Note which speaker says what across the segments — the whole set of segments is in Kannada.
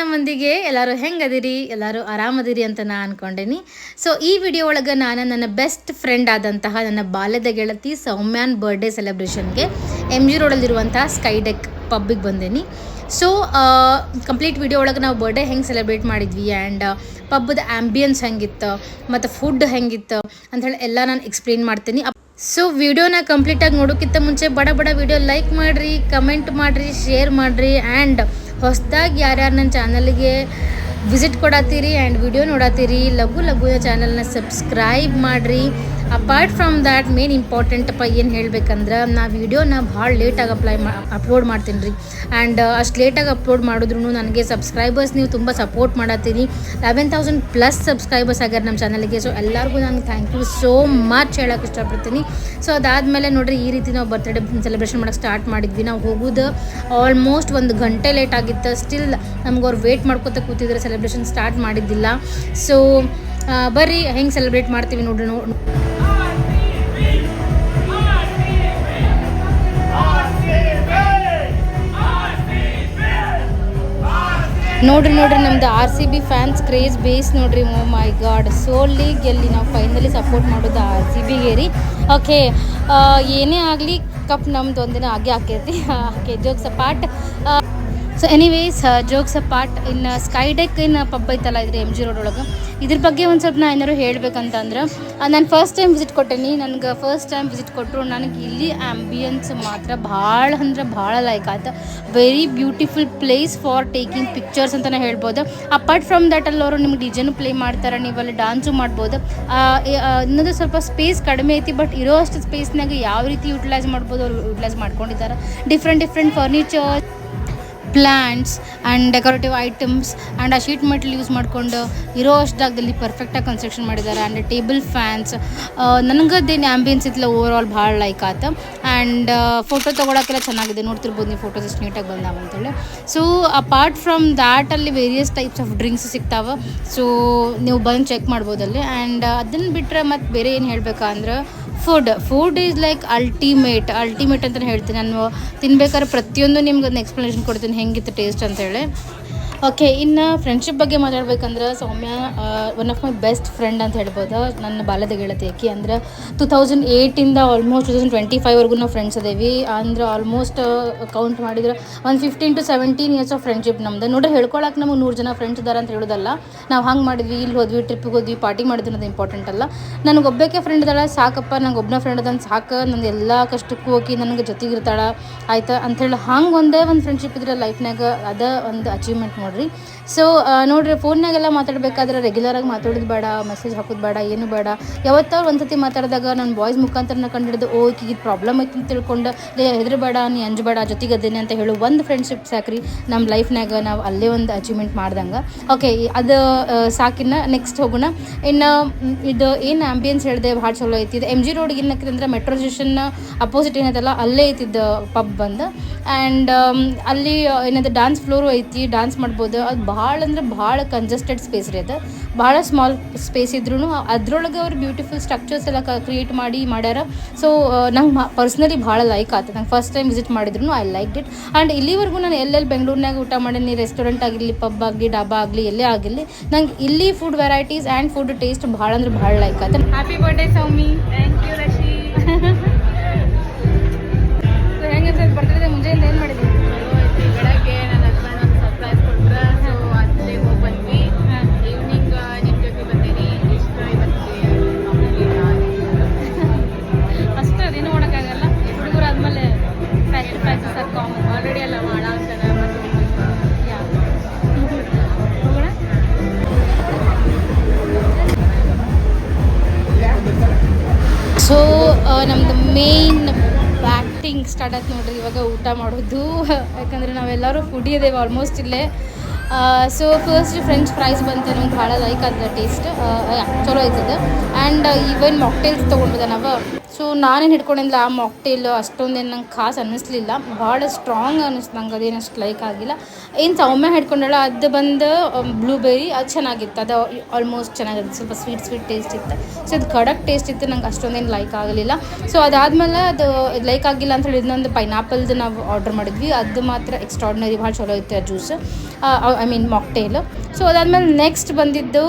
Speaker 1: ನಮ್ಮೊಂದಿಗೆ ಎಲ್ಲರೂ ಹೆಂಗದಿರಿ, ಎಲ್ಲರೂ ಆರಾಮದಿರಿ ಅಂತ ನಾನು ಅಂದ್ಕೊಂಡೇನಿ ಸೊ ಈ ವಿಡಿಯೋ ಒಳಗೆ ನಾನು ನನ್ನ ಬೆಸ್ಟ್ ಫ್ರೆಂಡ್ ಆದಂತಹ ನನ್ನ ಬಾಲ್ಯದ ಗೆಳತಿ ಸೌಮ್ಯಾನ್ ಬರ್ಡೇ ಸೆಲೆಬ್ರೇಷನ್ಗೆ ಎಂ ಜಿ ರೋಡಲ್ಲಿರುವಂತಹ ಸ್ಕೈಡೆಕ್ ಪಬ್ಬಿಗೆ ಬಂದೇನಿ. ಸೊ ಕಂಪ್ಲೀಟ್ ವಿಡಿಯೋ ಒಳಗೆ ನಾವು ಬರ್ಡೇ ಹೆಂಗೆ ಸೆಲೆಬ್ರೇಟ್ ಮಾಡಿದ್ವಿ ಆ್ಯಂಡ್ ಪಬ್ಬದ ಆ್ಯಂಬಿಯನ್ಸ್ ಹೆಂಗಿತ್ತು, ಮತ್ತು ಫುಡ್ ಹೆಂಗಿತ್ತು ಅಂಥೇಳಿ ಎಲ್ಲ ನಾನು ಎಕ್ಸ್ಪ್ಲೇನ್ ಮಾಡ್ತೀನಿ. ಸೊ ವಿಡಿಯೋನ ಕಂಪ್ಲೀಟಾಗಿ ನೋಡೋಕ್ಕಿಂತ ಮುಂಚೆ ಬಡ ಬಡ ವಿಡಿಯೋ ಲೈಕ್ ಮಾಡಿರಿ ಕಮೆಂಟ್ ಮಾಡಿರಿ ಶೇರ್ ಮಾಡಿರಿ ಆ್ಯಂಡ್ ಹೊಸದಾಗಿ ಯಾರ್ಯಾರು ನನ್ನ ಚಾನಲ್ಗೆ ವಿಸಿಟ್ ಕೊಡತ್ತೀರಿ ಆ್ಯಂಡ್ ವಿಡಿಯೋ ನೋಡತ್ತೀರಿ ಲಘು ಲಘು ಚಾನಲ್ನ ಸಬ್ಸ್ಕ್ರೈಬ್ ಮಾಡಿರಿ. ಅಪಾರ್ಟ್ ಫ್ರಮ್ ದ್ಯಾಟ್ ಮೇನ್ ಇಂಪಾರ್ಟೆಂಟಪ್ಪ ಏನು ಹೇಳ್ಬೇಕಂದ್ರೆ ನಾ ವಿಡಿಯೋನ ಭಾಳ ಲೇಟಾಗಿ ಅಪ್ಲೈ ಮಾ ಅಪ್ಲೋಡ್ ಮಾಡ್ತೀನಿ ರೀ ಆ್ಯಂಡ್ ಅಷ್ಟು ಲೇಟಾಗಿ ಅಪ್ಲೋಡ್ ಮಾಡಿದ್ರು ನನಗೆ ಸಬ್ಸ್ಕ್ರೈಬರ್ಸ್ ನೀವು ತುಂಬ ಸಪೋರ್ಟ್ ಮಾಡತ್ತೀನಿ ಲೆವೆನ್ ತೌಸಂಡ್ ಪ್ಲಸ್ ಸಬ್ಸ್ಕ್ರೈಬರ್ಸ್ ಆಗ್ಯಾರ ನಮ್ಮ ಚಾನಲ್ಗೆ ಸೊ ಎಲ್ಲರಿಗೂ ನಾನು ಥ್ಯಾಂಕ್ ಯು ಸೋ ಮಚ್ ಹೇಳೋಕೆ ಇಷ್ಟಪಡ್ತೀನಿ. ಸೊ ಅದಾದಮೇಲೆ ನೋಡ್ರಿ, ಈ ರೀತಿ ನಾವು ಬರ್ತ್ಡೇ ಸೆಲೆಬ್ರೇಷನ್ ಮಾಡೋಕ್ಕೆ ಸ್ಟಾರ್ಟ್ ಮಾಡಿದ್ವಿ. ನಾವು ಹೋಗೋದು ಆಲ್ಮೋಸ್ಟ್ ಒಂದು ಗಂಟೆ ಲೇಟ್ ಆಗಿತ್ತು. ಸ್ಟಿಲ್ ನಮ್ಗೆ ಅವ್ರು ವೇಟ್ ಮಾಡ್ಕೋತ ಕೂತಿದ್ರೆ ಸೆಲೆಬ್ರೇಷನ್ ಸ್ಟಾರ್ಟ್ ಮಾಡಿದ್ದಿಲ್ಲ. ಸೊ ಬರ್ರಿ, ಹೆಂಗೆ ಸೆಲೆಬ್ರೇಟ್ ಮಾಡ್ತೀವಿ ನೋಡ್ರಿ, ನೋ ನೋಡ್ರಿ ನೋಡ್ರಿ, ನಮ್ದು R C B fans craze base ನೋಡ್ರಿ. ಓ ಮೈ ಗಾಡ್ ಸೋಲಿ ಗೆಲ್ಲಿ ನಾವು ಫೈನಲಿ ಸಪೋರ್ಟ್ ಮಾಡೋದು ಆರ್ ಸಿ ಬಿಗೆ ರೀ. ಓಕೆ ಏನೇ ಆಗಲಿ ಕಪ್ ನಮ್ದು ಒಂದಿನ ಆಗೇ ಹಾಕೈತಿ okay jokes part so anyways jokes part ಇನ್ನು ಸ್ಕೈ ಡೆಕ್ ಇನ್ನು ಪಬ್ ಐತಲ್ಲ ಇದ್ರೆ ಎಂ ಜಿ ರೋಡ್ ಒಳಗೆ, ಇದ್ರ ಬಗ್ಗೆ ಒಂದು ಸ್ವಲ್ಪ ನಾ ಏನಾದ್ರು ಹೇಳ್ಬೇಕಂತಂದ್ರೆ ನಾನು ಫಸ್ಟ್ ಟೈಮ್ ವಿಸಿಟ್ ಕೊಟ್ಟೇನಿ, ನನಗೆ ಫಸ್ಟ್ ಟೈಮ್ ವಿಸಿಟ್ ಕೊಟ್ಟರು ನನಗೆ ಇಲ್ಲಿ ಆ್ಯಂಬಿಯನ್ಸ್ ಮಾತ್ರ ಭಾಳ ಅಂದ್ರೆ ಭಾಳ ಲೈಕ್ ಆಯ್ತು very beautiful place for taking pictures ಅಂತಲೇ ಹೇಳ್ಬೋದು. ಅಪಾರ್ಟ್ ಫ್ರಮ್ ದಟ್ ಅಲ್ಲಿ ಅವರು ನಿಮ್ಗೆ ಡಿಜೆನು ಪ್ಲೇ ಮಾಡ್ತಾರೆ, ನೀವು ಅಲ್ಲಿ ಡಾನ್ಸು ಮಾಡ್ಬೋದು. ಇನ್ನೊಂದು ಸ್ವಲ್ಪ ಸ್ಪೇಸ್ ಕಡಿಮೆ ಐತಿ ಬಟ್ ಇರೋ ಅಷ್ಟು ಸ್ಪೇಸ್ನಾಗ ಯಾವ ರೀತಿ ಯುಟಿಲೈಸ್ ಮಾಡ್ಬೋದು ಅವ್ರು ಯುಟಿಲೈಸ್ ಮಾಡ್ಕೊಂಡಿದ್ದಾರೆ different different furniture plants and decorative items and ಆ ಶೀಟ್ ಮೆಟಲ್ ಯೂಸ್ ಮಾಡಿಕೊಂಡು ಇರೋ ಅಷ್ಟು ಜಾಗದಲ್ಲಿ ಪರ್ಫೆಕ್ಟಾಗಿ ಕನ್ಸ್ಟ್ರಕ್ಷನ್ ಮಾಡಿದ್ದಾರೆ. ಆ್ಯಂಡ್ ಟೇಬಲ್ ಫ್ಯಾನ್ಸ್ ನನಗದೇನು ಆ್ಯಂಬಿಯನ್ಸ್ ಇತ್ತಲ್ಲ ಓವರ್ ಆಲ್ ಭಾಳ ಲೈಕ್ ಆಯ್ತು ಆ್ಯಂಡ್ ಫೋಟೋ ತೊಗೊಳಕ್ಕೆಲ್ಲ ಚೆನ್ನಾಗಿದೆ. ನೋಡ್ತಿರ್ಬೋದು ನೀವು ಫೋಟೋಸ್ ಎಷ್ಟು ನೀಟಾಗಿ ಬಂದಾವ ಅಂತೇಳಿ. ಸೊ ಅಪಾರ್ಟ್ ಫ್ರಮ್ ದ್ಯಾಟ್ ಅಲ್ಲಿ ವೇರಿಯಸ್ ಟೈಪ್ಸ್ ಆಫ್ ಡ್ರಿಂಕ್ಸ್ ಸಿಗ್ತಾವೆ. ಸೊ ನೀವು ಬಂದು ಚೆಕ್ ಮಾಡ್ಬೋದಲ್ಲಿ. ಆ್ಯಂಡ್ ಅದನ್ನು ಬಿಟ್ಟರೆ ಮತ್ತು ಬೇರೆ ಏನು ಹೇಳ್ಬೇಕಂದ್ರೆ food food is like ultimate ultimate ಅಂತ ಹೇಳ್ತೀನಿ. ನಾನು ತಿನ್ಬೇಕಾದ್ರೆ ಪ್ರತಿಯೊಂದು ನಿಮ್ಗೆ ಅದನ್ನ ಎಕ್ಸ್ಪ್ಲನೇಷನ್ ಕೊಡ್ತೀನಿ. ಹೆಂಗಿತ್ತು ಟೇಸ್ಟ್ ಅಂತೇಳಿ ಓಕೆ ಇನ್ನು ಫ್ರೆಂಡ್ಶಿಪ್ ಬಗ್ಗೆ ಮಾತಾಡ್ಬೇಕಂದ್ರೆ Soumya one of my best friend ಅಂತ ಹೇಳ್ಬೋದು? ನನ್ನ ಬಾಲ್ಯದ ಗೆಳತಿ ಆಕಿ. ಅಂದ್ರೆ ಟು ತೌಸಂಡ್ ಏಯ್ಟಿಂದ ಆಲ್ಮೋಸ್ಟ್ ಟು ತೌಸಂಡ್ ಟ್ವೆಂಟಿ ಫೈವ್ವರೆಗೂ ನಾವು ಫ್ರೆಂಡ್ಸ್ ಅದೇವಿ. ಅಂದ್ರೆ ಆಲ್ಮೋಸ್ಟ್ ಕೌಂಟ್ ಮಾಡಿದ್ರೆ ಒಂದು fifteen to seventeen years of friendship ನಮ್ದು. ನೋಡಿ ಹೇಳ್ಕೊಳಕ್ಕೆ ನಮಗೆ ನೂರು ಜನ ಫ್ರೆಂಡ್ಸ್ ಇದ್ದಾರೆ ಅಂತ ಹೇಳೋದಲ್ಲ. ನಾವು ಹಂಗೆ ಮಾಡಿದ್ವಿ ಇಲ್ಲಿ ಹೋದ್ವಿ ಟ್ರಿಪ್ಗೆ ಹೋದ್ವಿ ಪಾರ್ಟಿ ಮಾಡಿದ್ವಿ ಅನ್ನೋದು ಇಂಪಾರ್ಟೆಂಟ್ ಅಲ್ಲ. ನನಗೆ ಒಬ್ಬಕ್ಕೆ ಫ್ರೆಂಡ್ ಇದಾಳೆ, ಸಾಕಪ್ಪ, ನಂಗೆ ಒಬ್ಬನ ಫ್ರೆಂಡ್ ಅದಂತ ಸಾಕು. ನಂದು ಎಲ್ಲ ಕಷ್ಟಕ್ಕೂ ಹೋಗಿ ನನಗೆ ಜೊತೆಗಿರ್ತಾಳೆ ಆಯ್ತಾ? ಹೇಳಿ ಹಂಗೆ ಒಂದೇ ಒಂದು ಫ್ರೆಂಡ್ಶಿಪ್ ಇದ್ರೆ ಲೈಫ್ನಾಗ ಅದ ಒಂದು ಅಚೀವ್ಮೆಂಟ್ ನೋಡ್ರಿ ಸೊ ನೋಡ್ರಿ ಫೋನ್ನಾಗೆಲ್ಲ ಮಾತಾಡಬೇಕಾದ್ರೆ ರೆಗ್ಯುಲರಾಗಿ ಮಾತಾಡೋದು ಬೇಡ ಮೆಸೇಜ್ ಹಾಕೋದು ಬೇಡ, ಏನು ಬೇಡ. ಯಾವತ್ತಾರು ಒಂದ್ಸತಿ ಮಾತಾಡಿದಾಗ ನನ್ನ ಬಾಯ್ಸ್ ಮುಖಾಂತರ ಕಂಡಿಡಿದು, ಓ, ಈಕಿಗೆ ಪ್ರಾಬ್ಲಮ್ ಐತಿ ಅಂತ ತಿಳ್ಕೊಂಡು ಹೆದರಬೇಡ ನೀ ಅಂಜಬೇಡ ಜೊತೆಗೆ ಅದೇನೆ ಅಂತ ಹೇಳು ಒಂದು ಫ್ರೆಂಡ್ಶಿಪ್ ಸಾಕ್ರಿ. ನಮ್ಮ ಲೈಫ್ನಾಗ ನಾವು ಅಲ್ಲೇ ಒಂದು ಅಚೀವ್ಮೆಂಟ್ ಮಾಡ್ದಂಗೆ. ಓಕೆ ಅದು ಸಾಕಿನ ನೆಕ್ಸ್ಟ್ ಹೋಗೋಣ. ಇನ್ನು ಇದು ಏನು ಆ್ಯಂಬಿಯನ್ಸ್ ಹೇಳಿದೆ, ಭಾಳ ಚಲೋ ಐತಿ. ಇದು ಎಂ ಜಿ ರೋಡ್ಗೆ ಏನಕ್ಕೆ ಅಂದ್ರೆ ಮೆಟ್ರೋ ಸ್ಟೇಷನ್ ಅಪೋಸಿಟ್ ಏನೈತಲ್ಲ, ಅಲ್ಲೇ ಐತಿದ್ದು ಪಬ್ ಬಂದು. ಆ್ಯಂಡ್ ಅಲ್ಲಿ ಏನಂತ ಡ್ಯಾನ್ಸ್ ಫ್ಲೋರು ಐತಿ ಡ್ಯಾನ್ಸ್ ಮಾಡ್ಬೋದು. ಅದು ಭಾಳ ಅಂದ್ರೆ ಭಾಳ ಕಂಜೆಸ್ಟೆಡ್ ಸ್ಪೇಸ್ ರೀ ಅದು. ಭಾಳ ಸ್ಮಾಲ್ ಸ್ಪೇಸ್ ಇದ್ರೂ ಅದ್ರೊಳಗೆ ಅವ್ರು ಬ್ಯೂಟಿಫುಲ್ ಸ್ಟ್ರಕ್ಚರ್ಸ್ ಎಲ್ಲ ಕ್ರಿಯೇಟ್ ಮಾಡಿ ಮಾಡ್ಯಾರ. ಸೊ ನಂಗೆ ಪರ್ಸ್ನಲಿ ಭಾಳ ಲೈಕ್ ಆಯ್ತು ನಂಗೆ ಫಸ್ಟ್ ಟೈಮ್ ವಿಸಿಟ್ ಮಾಡಿದ್ರು ಐ ಲೈಕ್ ಇಟ್ ಆ್ಯಂಡ್ ಇಲ್ಲಿವರೆಗೂ ನಾನು ಎಲ್ಲೆಲ್ಲಿ ಬೆಂಗಳೂರಿನಾಗ ಊಟ ಮಾಡೀನಿ ರೆಸ್ಟೋರೆಂಟ್ ಆಗಿರಲಿ ಪಬ್ ಆಗಲಿ ಡಾಬಾ ಆಗಲಿ ಎಲ್ಲೇ ಆಗಿರಲಿ ನಂಗೆ ಇಲ್ಲಿ food varieties and food taste ಭಾಳ ಅಂದ್ರೆ ಭಾಳ ಲೈಕ್ ಆಯ್ತು happy birthday Soumi
Speaker 2: thank you Rashi
Speaker 1: ನಮ್ದು ಮೇನ್ ಬ್ಯಾಟಿಂಗ್ ಸ್ಟಾರ್ಟ್ ಆಯ್ತು ನೋಡ್ರಿ, ಇವಾಗ ಊಟ ಮಾಡೋದು. ಯಾಕಂದರೆ ನಾವೆಲ್ಲರೂ ಫುಡಿ ಇದೇವೆ ಆಲ್ಮೋಸ್ಟ್ ಇಲ್ಲೇ. ಸೊ ಫಸ್ಟ್ ಫ್ರೆಂಚ್ ಫ್ರೈಸ್ ಬಂತು ನಂಗೆ ಭಾಳ ಲೈಕ್ ಆದ ಟೇಸ್ಟ್ ಚಲೋ ಆಯ್ತದ. ಆ್ಯಂಡ್ ಈವನ್ ಮಾಕ್ಟೇಲ್ಸ್ ತೊಗೊಂಡಿದೆ ನಾವು ಸೊ ನಾನೇನು ಹಿಡ್ಕೊಂಡಿಲ್ಲ ಆ ಮಾಕ್ಟೇಲ್ ಅಷ್ಟೊಂದೇನು ನಂಗೆ ಖಾಸ್ ಅನ್ನಿಸ್ಲಿಲ್ಲ. ಭಾಳ ಸ್ಟ್ರಾಂಗ್ ಅನ್ನಿಸ್ತು ನಂಗೆ, ಅದೇನು ಅಷ್ಟು ಲೈಕ್ ಆಗಿಲ್ಲ. ಏನು ಸೌಮ್ಯ ಹಿಡ್ಕೊಂಡಳ, ಅದು ಬಂದು ಬ್ಲೂಬೆರಿ ಅದು ಚೆನ್ನಾಗಿತ್ತು. ಅದು ಆಲ್ಮೋಸ್ಟ್ ಚೆನ್ನಾಗಿತ್ತು ಸ್ವಲ್ಪ ಸ್ವೀಟ್ ಸ್ವೀಟ್ ಟೇಸ್ಟ್ ಇತ್ತು. ಸೊ ಅದು ಖಡಕ್ ಟೇಸ್ಟ್ ಇತ್ತು, ನಂಗೆ ಅಷ್ಟೊಂದೇನು ಲೈಕ್ ಆಗಲಿಲ್ಲ. ಸೊ ಅದಾದಮೇಲೆ ಅದು ಲೈಕ್ ಆಗಿಲ್ಲ ಅಂತ ಹೇಳಿ ಇನ್ನೊಂದು ಪೈನಾಪಲ್ದು ನಾವು ಆರ್ಡರ್ ಮಾಡಿದ್ವಿ. ಅದು ಮಾತ್ರ ಎಕ್ಸ್ಟ್ರಾಡ್ನರಿ ಭಾಳ ಚಲೋ ಇತ್ತು ಆ juice I mean mocktail so ಅದಾದಮೇಲೆ ನೆಕ್ಸ್ಟ್ ಬಂದಿದ್ದು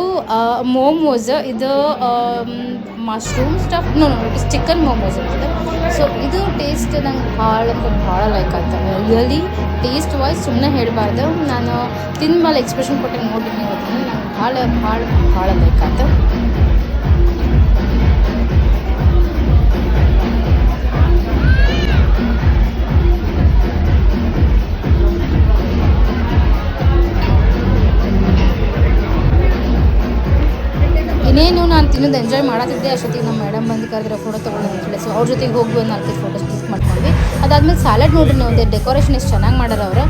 Speaker 1: ಮೋಮೋಸ್ ಇದು mushroom stuff no no it is chicken momos ಅಂತ ಸೊ ಇದು ಟೇಸ್ಟ್ ನಂಗೆ ಭಾಳ ಭಾಳ ಲೈಕ್ ಆಯ್ತು ರಿಯಲಿ ಟೇಸ್ಟ್ ವೈಸ್ ಸುಮ್ಮನೆ ಹೇಳಬಾರ್ದು. ನಾನು ತಿಂದ್ಮೇಲೆ ಎಕ್ಸ್ಪ್ರೆಷನ್ ಕೊಟ್ಟು ನೋಡಿದ್ದೀನಿ ಅದನ್ನು ನಂಗೆ ಭಾಳ ಭಾಳ ಭಾಳ ಲೈಕ್ ಆಯ್ತು ತಿನ್ನೋದು ಎಂಜಾಯ್ ಮಾಡತ್ತಿದ್ದೆ ಅಷ್ಟೊತ್ತಿಗೆ ನಮ್ಮ ಮೇಡಮ್ ಬಂದು ಕರೆದ್ರೆ ಫೋಟೋ ತೊಗೊಂಡು ಅಂತ ಸೊ ಅವ್ರ ಜೊತೆಗೆ ಹೋಗಿ ಒಂದು ಫೋಟೋಸ್ ಕ್ಲಿಕ್ ಮಾಡ್ಕೊಂಡ್ವಿ. ಅದಾದ್ಮೇಲೆ ಸ್ಯಾಲೆಡ್ ನೋಡ್ರಿ ನೀವು ಒಂದು ಡೆಕೋರೇಷನ್ ಎಷ್ಟು ಚೆನ್ನಾಗಿ ಮಾಡ್ಯಾರ ಅವರು.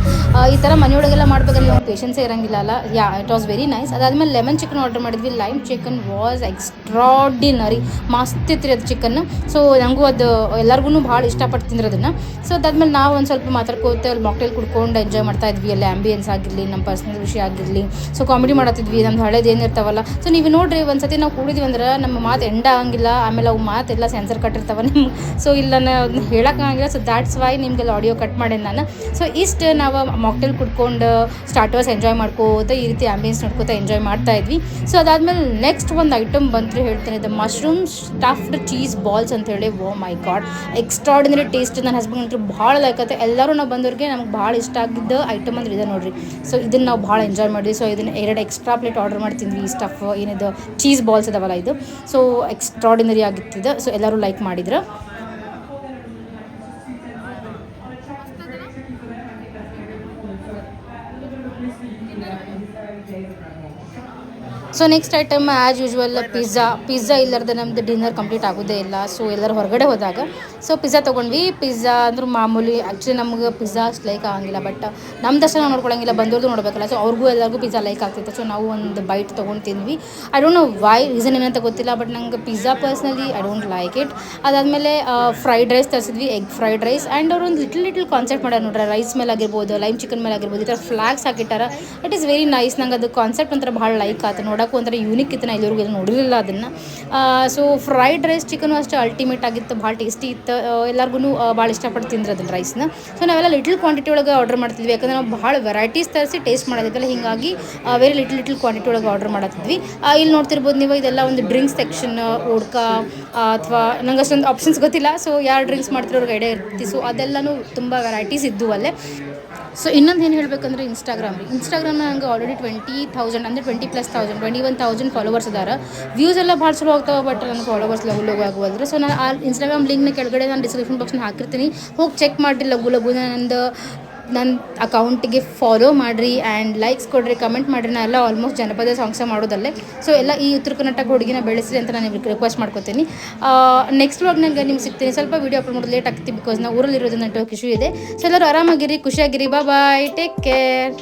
Speaker 1: ಈ ಥರ ಮನೆಯೊಳಗೆಲ್ಲ ಮಾಡ್ಬೇಕಂದ್ರೆ ನಮ್ಗೆ ಪೇಷನ್ಸೇ ಇರಂಗಿಲ್ಲ ಅಲ್ಲ? Yeah it was very nice ಅದಾದ್ಮೇಲೆ ಲೆಮನ್ ಚಿಕನ್ ಆರ್ಡರ್ ಮಾಡಿದ್ವಿ. ಲೈಮ್ ಚಿಕನ್ ವಾಸ್ ಎಕ್ಸ್ಟ್ರಾಡಿನರಿ ಮಸ್ತ್ ಇತ್ತು ರೀ ಅದು ಚಿಕನ್ ಸೊ ನನಗೂ ಅದು ಎಲ್ಲರಿಗೂ ಭಾಳ ಇಷ್ಟಪಟ್ಟು ತಿಂದ್ರೆ ಅದನ್ನು ಸೊ ಅದಾದ್ಮೇಲೆ ನಾವು ಒಂದು ಸ್ವಲ್ಪ ಮಾತಾಡ್ಕೋತ ಅಲ್ಲಿ ಮಾಕ್ಟೇಲ್ ಕುಡ್ಕೊಂಡು ಎಂಜಾಯ್ ಮಾಡ್ತಾ ಇದ್ವಿ. ಅಲ್ಲಿ ಆಂಬಿಯನ್ಸ್ ಆಗಿರಲಿ ನಮ್ಮ ಪರ್ಸ್ನಲ್ ವಿಷಯ ಆಗಿರಲಿ. ಸೊ ಕಾಮಿಡಿ ಮಾಡತ್ತಿದ್ವಿ ನಮ್ದು ಹಳೇದು ಏನಿರ್ತಾವಲ್ಲ ಸೊ ನೀವು ನೋಡಿರಿ ಒಂದು ಸತಿ ನಾವು ಕೂಡಿದ್ವಿ ಅಂದ್ರೆ ನಮ್ಮ ಮಾತು ಎಂಡ ಆಗಂಗಿಲ್ಲ. ಆಮೇಲೆ ಅವು ಮಾತೆಲ್ಲ ಸೆನ್ಸರ್ ಕಟ್ಟಿರ್ತಾವ ನಿಮ್ಗೆ. ಸೊ ಇಲ್ಲ ನಾನು ಹೇಳೋಕ್ಕಾಗಿಲ್ಲ ಸೊ ದ್ಯಾಟ್ಸ್ ವೈ ನಿಮ್ಗೆಲ್ಲ ಆಡಿಯೋ ಕಟ್ ಮಾಡೇನಿ ನಾನು. ಸೊ ಇಷ್ಟು ನಾವು ಮಾಕ್ಟೇಲ್ ಕುಡ್ಕೊಂಡು ಸ್ಟಾರ್ಟರ್ಸ್ ಎಂಜಾಯ್ ಮಾಡ್ಕೋತ ಈ ರೀತಿ ಆಂಬಿಯನ್ಸ್ ನೋಡ್ಕೋತ ಎಂಜಾಯ್ ಮಾಡ್ತಾ ಇದ್ವಿ. ಸೊ ಅದಾದ್ಮೇಲೆ ನೆಕ್ಸ್ಟ್ ಒಂದು ಐಟಮ್ ಬಂದರೆ ಹೇಳ್ತೇನೆ ಇದು ಮಶ್ರೂಮ್ ಸ್ಟಫ್ಡ್ ಚೀಸ್ ಬಾಲ್ಸ್ ಅಂತ ಹೇಳಿ oh my god extraordinary taste ನನ್ನ ಹಸ್ಬೆಂಡ್ ಅಂತೂ ಭಾಳ ಲೈಕ್ ಆಗುತ್ತೆ ಎಲ್ಲರೂ ನಾವು ಬಂದವ್ರಿಗೆ ನಮ್ಗೆ ಭಾಳ ಇಷ್ಟ ಆಗಿದ್ದ ಐಟಮ್ ಅಂದ್ರೆ ಇದೆ ನೋಡ್ರಿ. ಸೊ ಇದನ್ನು ನಾವು ಭಾಳ ಎಂಜಾಯ್ ಮಾಡಿದ್ವಿ. ಸೊ ಇದನ್ನು ಎರಡು ಎಕ್ಸ್ಟ್ರಾ ಪ್ಲೇಟ್ ಆರ್ಡರ್ ಮಾಡ್ತಿದ್ವಿ, ಈ ಸ್ಟಫ್ ಏನಿದು ಚೀಸ್ ಬಾಲ್ಸ್ ಅದಾವಲ್ಲ ಇದು. ಸೊ ಎಕ್ಸ್ಟ್ರಾಡಿನರಿ ಆಗಿತ್ತಿದೆ ಸೊ ಎಲ್ಲರೂ ಲೈಕ್ ಮಾಡಿದ್ರು. So next item as usual pizza pizza ಇಲ್ಲಾರ್ದೆ ನಮ್ದು ಡಿನ್ನರ್ ಕಂಪ್ಲೀಟ್ ಆಗೋದೇ ಇಲ್ಲ. ಸೊ ಎಲ್ಲರೂ ಹೊರಗಡೆ ಹೋದಾಗ ಸೊ ಪಿಜ್ಜಾ ತೊಗೊಂಡ್ವಿ. ಪಿಜ್ಜಾ ಅಂದ್ರೆ ಮಾಮೂಲಿ ಆ್ಯಕ್ಚುಲಿ ನಮ್ಗೆ ಪಿಜ್ಜಾ ಅಷ್ಟು ಲೈಕ್ ಆಗಂಗಿಲ್ಲ. ಬಟ್ ನಮ್ಮ ದರ್ಶನ ನೋಡ್ಕೊಳಂಗಿಲ್ಲ. ಬಂದವ್ರದ್ದು ನೋಡಬೇಕಲ್ಲ. ಸೊ ಅವ್ರಿಗೂ ಎಲ್ಲರಿಗೂ ಪಿಜ್ಜಾ ಲೈಕ್ ಆಗ್ತಿತ್ತು. ಸೊ ನಾವು ಒಂದು ಬೈಟ್ ತೊಗೊಂಡು ತಿಂದ್ವಿ. I don't know why reason ಏನಂತ ಗೊತ್ತಿಲ್ಲ. ಬಟ್ ನಂಗೆ pizza personally I don't like it ಅದಾದಮೇಲೆ ಫ್ರೈಡ್ ರೈಸ್ ತರಿಸಿದ್ವಿ. ಎಗ್ ಫ್ರೈಡ್ ರೈಸ್ ಆ್ಯಂಡ್ ಅವ್ರು ಒಂದು ಲಿಟ್ಲ್ ಲಿಟಲ್ ಕಾನ್ಸೆಪ್ಟ್ ಮಾಡ್ಯಾರ ನೋಡ್ರಿ. ರೈಸ್ ಮೇಲೆ ಆಗಿರ್ಬೋದು ಲೈಮ್ ಚಿಕನ್ ಮೇಲೆ ಆಗಿರ್ಬೋದು, ಈ ಥರ ಫ್ಲಾಗ್ಸ್ ಹಾಕಿಟ್ಟಾರ. ಇಟ್ ಈಸ್ ವೆರಿ ನೈಸ್ ನಂಗೆ ಅದು ಕಾನ್ಸೆಪ್ಟ್ ಒಂಥರ ಭಾಳ ಲೈಕ್ ಆಯ್ತು ನೋಡೋಕ್ಕೂ ಒಂಥರ ಯೂನಿಕ್ ಇತ್ತು. ನಾ ಇಲ್ಲಿವರೆಗೂ ನೋಡಿರಲಿಲ್ಲ ಅದನ್ನು. ಸೊ ಫ್ರೈಡ್ ರೈಸ್ ಚಿಕನು ಅಷ್ಟು ಅಲ್ಟಿಮೇಟ್ ಆಗಿತ್ತು. ಭಾಳ ಟೇಸ್ಟಿ ಇತ್ತು. ಎಲ್ಲರಿಗೂ ಭಾಳ ಇಷ್ಟಪಟ್ಟು ತಿಂದ್ರೆ ಅದನ್ನು ರೈಸ್ನ ಸೊ ನಾವೆಲ್ಲ ಲಿಟಲ್ ಕ್ವಾಂಟಿಟಿ ಒಳಗೆ ಆರ್ಡರ್ ಮಾಡ್ತಿದ್ವಿ. ಯಾಕಂದ್ರೆ ನಾವು ಭಾಳ ವೆರೈಟೀಸ್ ತರಿಸಿ ಟೇಸ್ಟ್ ಮಾಡೋದಿದ್ದಲ್ಲ. ಹೀಗಾಗಿ ವೆರಿ ಲಿಟಲ್ ಲಿಟಲ್ ಕ್ವಾಂಟಿಟಿ ಒಳಗೆ ಆರ್ಡರ್ ಮಾಡತ್ತಿದ್ವಿ. ಇಲ್ಲಿ ನೋಡ್ತಿರ್ಬೋದು ನೀವು ಇದೆಲ್ಲ ಒಂದು ಡ್ರಿಂಕ್ಸ್ ಸೆಕ್ಷನ್ ಓಡ್ಕಾ ಅಥವಾ ನಂಗೆ ಅಷ್ಟೊಂದು ಆಪ್ಷನ್ಸ್ ಗೊತ್ತಿಲ್ಲ. ಸೊ ಯಾರು ಡ್ರಿಂಕ್ಸ್ ಮಾಡ್ತಿರೋರಿಗೆ ಐಡಿಯಾ ಇರ್ತಿ. ಸೊ ಅದೆಲ್ಲನೂ ತುಂಬ ವೆರೈಟೀಸ್ ಇದ್ದು ಅಲ್ಲೇ. ಸೊ ಇನ್ನೊಂದು ಏನು ಹೇಳಬೇಕಂದ್ರೆ ಇನ್ಸ್ಟಾಗ್ರಾಮ್ ರೀ. ಇನ್ಸ್ಟಾಗ್ರಾಮ್ ನಂಗೆ ಆಲ್ರೆಡಿ ಟ್ವೆಂಟಿ ತೌಸಂಡ್ ಅಂದರೆ twenty plus thousand twenty one thousand followers ಅದಾರ. ವ್ಯೂಸ್ ಎಲ್ಲ ಭಾಳ ಚಲೋ ಆಗ್ತಾವೆ ಬಟ್ ನನ್ನ ಫಾಲೋವರ್ಸ್ ಲಗು ಲಗು ಆಗುವಲ್ರಿ ಸೊ ನಾನು ಆ ಇನ್ಸ್ಟಾಗ್ರಾಮ್ ಲಿಂಕ್ನ ಕೆಳಗಡೆ ನಾನು ಡಿಸ್ಕ್ರಿಪ್ಷನ್ ಬಾಕ್ಸ್ನ ಹಾಕಿರ್ತೀನಿ. ಹೋಗಿ ಚೆಕ್ ಮಾಡಿರಿ ಲಗು ಲಗು ನಂದು ನನ್ನ ಅಕೌಂಟಿಗೆ ಫಾಲೋ ಮಾಡಿರಿ ಆ್ಯಂಡ್ ಲೈಕ್ಸ್ ಕೊಡ್ರಿ ಕಮೆಂಟ್ ಮಾಡಿರಿ ಎಲ್ಲ ಆಲ್ಮೋಸ್ಟ್ ಜನಪದ ಸಾಂಗ್ಸ ಮಾಡೋದಲ್ಲೇ. ಸೊ ಎಲ್ಲ ಈ ಉತ್ತರ ಕರ್ನಾಟಕ ಹುಡುಗಿನ ಬೆಳೆಸಿರಿ ಅಂತ ನಾನು ನಿಮ್ಗೆ ರಿಕ್ವೆಸ್ಟ್ ಮಾಡ್ಕೋತೀನಿ. ನೆಕ್ಸ್ಟ್ ವ್ಲಾಗ್ನಾಗ ನಿಮ್ಗೆ ಸಿಗ್ತೀನಿ. ಸ್ವಲ್ಪ ವೀಡಿಯೋ ಅಪ್ಲೋಡ್ ಮಾಡೋದು ಲೇಟ್ ಆಗ್ತಿ ಬಿಕಾಸ್ ನಾವು ಊರಲ್ಲಿ ಇರೋದು ನೆಟ್ವರ್ಕ್ ಇಶ್ಯೂ ಇದೆ. ಸೊ ಎಲ್ಲರೂ ಆರಾಮಾಗಿರಿ, ಖುಷಿಯಾಗಿರಿ. Bye take care